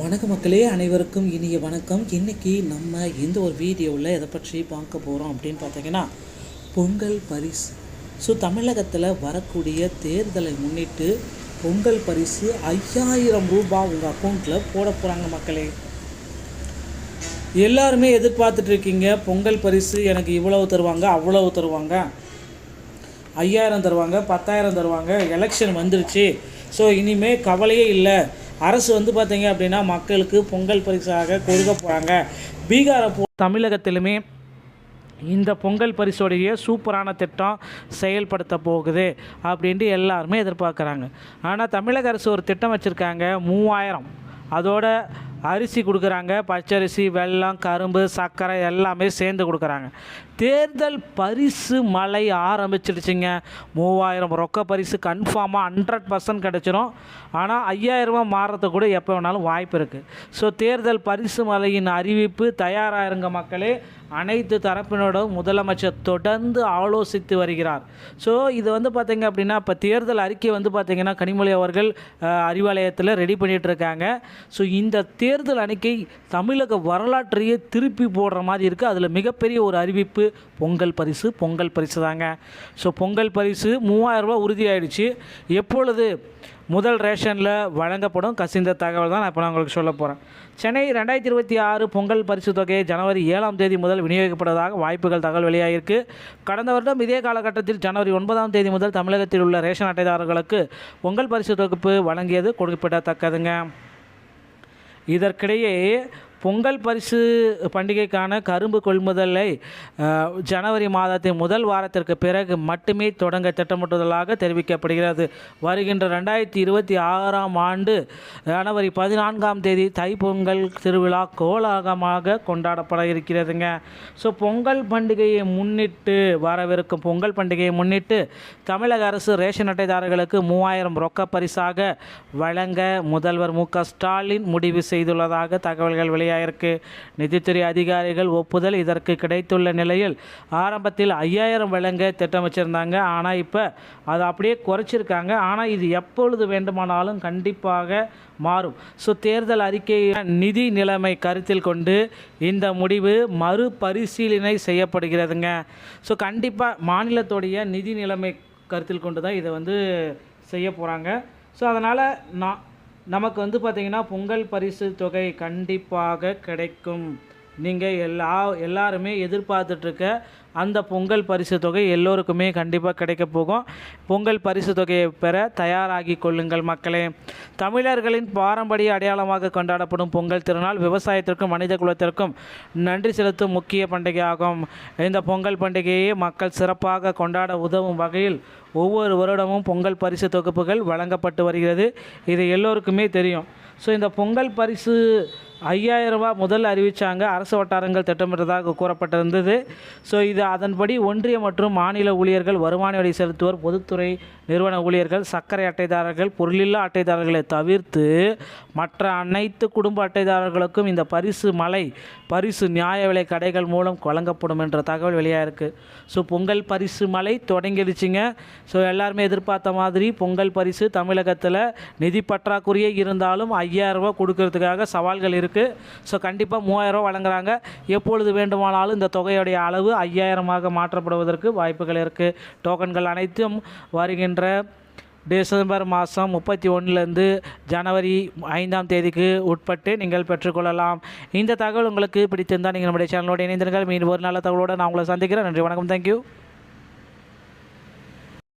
வணக்க மக்களே அனைவருக்கும் இனிய வணக்கம். இன்றைக்கி நம்ம இந்த ஒரு வீடியோவில் எதை பற்றி பார்க்க போகிறோம் அப்படின்னு பார்த்தீங்கன்னா பொங்கல் பரிசு. ஸோ தமிழகத்தில் வரக்கூடிய தேர்தலை முன்னிட்டு பொங்கல் பரிசு ஐயாயிரம் ரூபாய் உங்கள் அக்கௌண்ட்டில் போட போகிறாங்க மக்களே. எல்லாருமே எதிர்பார்த்துட்ருக்கீங்க பொங்கல் பரிசு எனக்கு இவ்வளவு தருவாங்க அவ்வளவு தருவாங்க. ஐயாயிரம் தருவாங்க பத்தாயிரம் தருவாங்க எலெக்ஷன் வந்துருச்சு. ஸோ இனிமேல் கவலையே இல்லை. அரசு வந்து பார்த்தீங்க அப்படின்னா மக்களுக்கு பொங்கல் பரிசாக கொடுக்க போகிறாங்க பீகாரை போ தமிழகத்திலுமே இந்த பொங்கல் பரிசோடைய சூப்பரான திட்டம் செயல்படுத்த போகுது அப்படின்ட்டு எல்லாருமே எதிர்பார்க்குறாங்க. ஆனால் தமிழக அரசு ஒரு திட்டம் வச்சுருக்காங்க மூவாயிரம். அதோட அரிசி கொடுக்குறாங்க பச்சரிசி வெல்லம் கரும்பு சர்க்கரை எல்லாமே சேர்ந்து கொடுக்குறாங்க. தேர்தல் பரிசு மழை ஆரம்பிச்சிடுச்சுங்க. மூவாயிரம் ரொக்க பரிசு கன்ஃபார்மாக ஹண்ட்ரட் பர்சன்ட் கிடச்சிரும். ஆனால் ஐயாயிரரூபா மாறுறதுக்கு கூட எப்போ வேணாலும் வாய்ப்பு இருக்குது ஸோ தேர்தல் பரிசு மலையின் அறிவிப்பு தயாராக இருங்க மக்களே. அனைத்து தரப்பினோடும் முதலமைச்சர் தொடர்ந்து ஆலோசித்து வருகிறார். ஸோ இது வந்து பார்த்திங்க அப்படின்னா இப்போ தேர்தல் அறிக்கை வந்து பார்த்திங்கன்னா கனிமொழி அவர்கள் அறிவாலயத்தில் ரெடி பண்ணிகிட்டு இருக்காங்க ஸோ இந்த தேர்தல் அறிக்கை தமிழக வரலாற்றையே திருப்பி போடுற மாதிரி இருக்குது அதில் மிகப்பெரிய ஒரு அறிவிப்பு பொங்கல் பரிசு பொங்கல் பரிசு தாங்க ஸோ பொங்கல் பரிசு மூவாயிரரூபா உறுதியாயிடுச்சு. எப்பொழுது முதல் ரேஷனில் வழங்கப்படும். கசிந்த தகவல் தான் நான் இப்போ நான் உங்களுக்கு சொல்ல போகிறேன் சென்னை ரெண்டாயிரத்தி இருபத்தி ஆறு பொங்கல் பரிசு தொகையை ஜனவரி ஏழாம் தேதி முதல் விநியோகிக்கப்படுவதாக வாய்ப்புகள் தகவல் வெளியாகியிருக்கு. கடந்த வருடம் இதே காலகட்டத்தில் ஜனவரி ஒன்பதாம் தேதி முதல் தமிழகத்தில் உள்ள ரேஷன் அட்டைதாரர்களுக்கு பொங்கல் பரிசு தொகுப்பு வழங்கியது குறிப்பிடத்தக்கதுங்க. இதற்கிடையே பொங்கல் பரிசு பண்டிகைக்கான கரும்பு கொள்முதலை ஜனவரி மாதத்தின் முதல் வாரத்திற்கு பிறகு மட்டுமே தொடங்க திட்டமிட்டுள்ளதாக தெரிவிக்கப்படுகிறது. வருகின்ற ரெண்டாயிரத்தி இருபத்தி ஆறாம் ஆண்டு ஜனவரி பதினான்காம் தேதி தைப்பொங்கல் திருவிழா கோலாகமாக கொண்டாடப்பட இருக்கிறதுங்க. ஸோ பொங்கல் பண்டிகையை முன்னிட்டு வரவிருக்கும் பொங்கல் பண்டிகையை முன்னிட்டு தமிழக அரசு ரேஷன் அட்டைதாரர்களுக்கு மூவாயிரம் ரொக்க பரிசாக வழங்க முதல்வர் மு க ஸ்டாலின் முடிவு செய்துள்ளதாக தகவல்கள் வெளியாகிருக்கு நிதித்துறை அதிகாரிகள் ஒப்புதல் இதற்கு கிடைத்துள்ள நிலையில் ஆரம்பத்தில் ஐயாயிரம் வழங்க திட்டம் வச்சுருந்தாங்க ஆனால் இப்போ அதை அப்படியே குறைச்சிருக்காங்க. ஆனால் இது எப்பொழுது வேண்டுமானாலும் கண்டிப்பாக மாறும். ஸோ தேர்தல் அறிக்கை நிதி நிலைமை கருத்தில் கொண்டு இந்த முடிவு மறுபரிசீலனை செய்யப்படுகிறதுங்க. ஸோ கண்டிப்பாக மாநிலத்துடைய நிதி நிலைமை கருத்தில் கொண்டு தான் இதை வந்து செய்ய போகிறாங்க ஸோ அதனால் நான் நமக்கு வந்து பார்த்திங்கன்னா பொங்கல் பரிசு தொகை கண்டிப்பாக கிடைக்கும். நீங்கள் எல்லா எல்லாருமே எதிர்பார்த்துட்ருக்க அந்த பொங்கல் பரிசு தொகை எல்லோருக்குமே கண்டிப்பாக கிடைக்க போகும். பொங்கல் பரிசு தொகையை பெற தயாராகி கொள்ளுங்கள் மக்களே. தமிழர்களின் பாரம்பரிய அடையாளமாக கொண்டாடப்படும் பொங்கல் திருநாள் விவசாயத்திற்கும் மனித குலத்திற்கும் நன்றி செலுத்தும் முக்கிய பண்டிகையாகும். இந்த பொங்கல் பண்டிகையை மக்கள் சிறப்பாக கொண்டாட உதவும் வகையில் ஒவ்வொரு வருடமும் பொங்கல் பரிசு தொகுப்புகள் வழங்கப்பட்டு வருகிறது. இது எல்லோருக்குமே தெரியும். ஸோ இந்த பொங்கல் பரிசு ஐயாயிரம் ரூபா முதல் அறிவித்தாங்க அரசு வட்டாரங்கள் திட்டமிட்டதாக கூறப்பட்டிருந்தது. ஸோ இது அதன்படி ஒன்றிய மற்றும் மாநில ஊழியர்கள் வருமான வரி செலுத்துவோர் பொதுத்துறை நிறுவன ஊழியர்கள் சர்க்கரை அட்டைதாரர்கள் பொருளில்லா அட்டைதாரர்களை தவிர்த்து மற்ற அனைத்து குடும்ப அட்டைதாரர்களுக்கும் இந்த பரிசு மலை பரிசு நியாய விலை கடைகள் மூலம் வழங்கப்படும் என்ற தகவல் வெளியாயிருக்கு. ஸோ பொங்கல் பரிசு மலை தொடங்கிடுச்சிங்க. ஸோ எல்லாருமே எதிர்பார்த்த மாதிரி பொங்கல் பரிசு தமிழகத்தில் நிதி பற்றாக்குறையே இருந்தாலும் ஐயாயிரம் ரூபாய் கொடுக்கறதுக்காக சவால்கள் இருக்குது ஸோ கண்டிப்பாக மூவாயிரம் வழங்குறாங்க. எப்பொழுது வேண்டுமானாலும் இந்த தொகையுடைய அளவு ஐயாயிரமாக மாற்றப்படுவதற்கு வாய்ப்புகள் இருக்குது டோக்கன்கள் அனைத்தும் வருகின்ற டிசம்பர் மாதம் முப்பத்தி ஒன்றுலேருந்து ஜனவரி ஐந்தாம் தேதிக்கு உட்பட்டு நீங்கள் பெற்றுக்கொள்ளலாம். இந்த தகவல் உங்களுக்கு பிடித்திருந்தால் நீங்கள் நம்முடைய சேனலோடு இணைந்திருங்கள். மீண்டும் ஒரு நல்ல தகவலோடு நான் உங்களை சந்திக்கிறேன். நன்றி வணக்கம். தேங்க்யூ